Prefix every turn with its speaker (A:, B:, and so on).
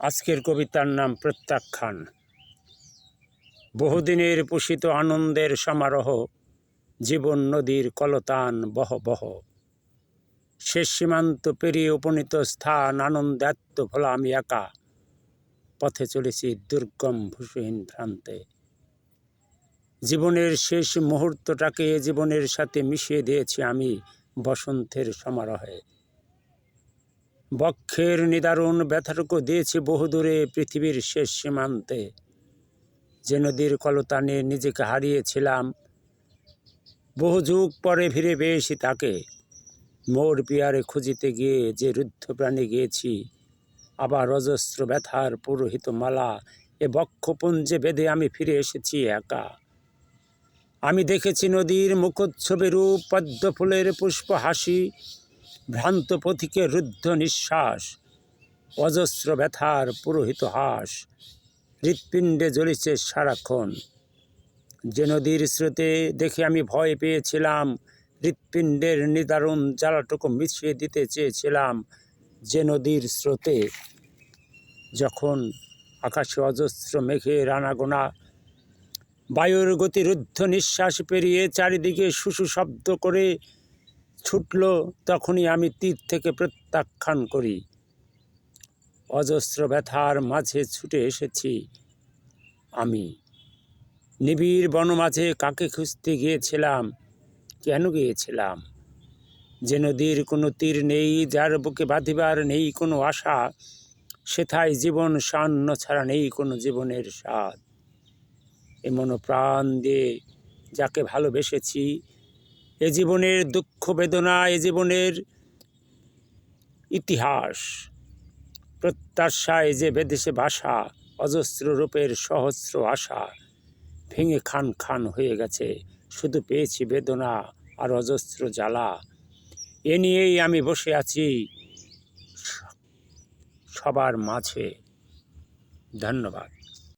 A: আজকের কবিতার নাম প্রত্যাখ্যান। বহুদিনের পোষিত আনন্দের সমারোহ, জীবন নদীর কলতান বহ বহ শেষ সীমান্ত পেরিয়ে উপনীত স্থান, আনন্দাত্ম ভোলা আমি একা। পথে চলেছি দুর্গম ভূষহীন ভ্রান্তে। জীবনের শেষ মুহূর্তটাকে জীবনের সাথে মিশিয়ে দিয়েছি আমি বসন্তের সমারোহে। বক্ষের নিদারুণ ব্যথাটুকু দিয়েছি বহুদূরে পৃথিবীর শেষ সীমান্তে। যে নদীর কলতানে নিজেকে হারিয়েছিলাম, বহু যুগ পরে ফিরে পেয়েছি তাকে। মোর পিয়ারে খুঁজিতে গিয়ে যে রুদ্ধ প্রাণে গিয়েছি, আবার অজস্র ব্যথার পুরোহিত মালা এ বক্ষপুঞ্জে বেঁধে আমি ফিরে এসেছি একা। আমি দেখেছি নদীর মুখোচ্ছবে রূপ পদ্ম ফুলের পুষ্প হাসি ভ্রান্ত পথিকে রুদ্ধ নিঃশ্বাস, অজস্র ব্যথার পুরোহিত হাস, হৃৎপিণ্ডে জ্বলিছে সারাক্ষণ। যে নদীর স্রোতে দেখে আমি ভয় পেয়েছিলাম, হৃৎপিণ্ডের নিদারুণ জ্বালাটুকু মিশিয়ে দিতে চেয়েছিলাম যে নদীর স্রোতে। যখন আকাশে অজস্র মেঘের আনাগোনা, বায়ুর গতিরুদ্ধ নিঃশ্বাস পেরিয়ে চারিদিকে শুশু শব্দ করে ছুটল, তখনই আমি তীর থেকে প্রত্যাখ্যান করি। অজস্র ব্যথার মাঝে ছুটে এসেছি আমি। নিবিড় বন মাঝে কাকে খুঁজতে গিয়েছিলাম, কেন গিয়েছিলাম? যে নদীর কোনো তীর নেই, যার বুকে বাঁধিবার নেই কোনো আশা, সেথায় জীবন সান্ন ছাড়া নেই কোনো জীবনের স্বাদ। এমন প্রাণ দিয়ে যাকে ভালোবেসেছি এ জীবনের দুঃখ বেদনা, এ জীবনের ইতিহাস প্রত্যাশায় যে বেদেশে ভাষা, অজস্র রূপের সহস্র আশা ভেঙে খান খান হয়ে গেছে। শুধু পেয়েছি বেদনা আর অজস্র জ্বালা। এ নিয়েই আমি বসে আছি সবার মাঝে। ধন্যবাদ।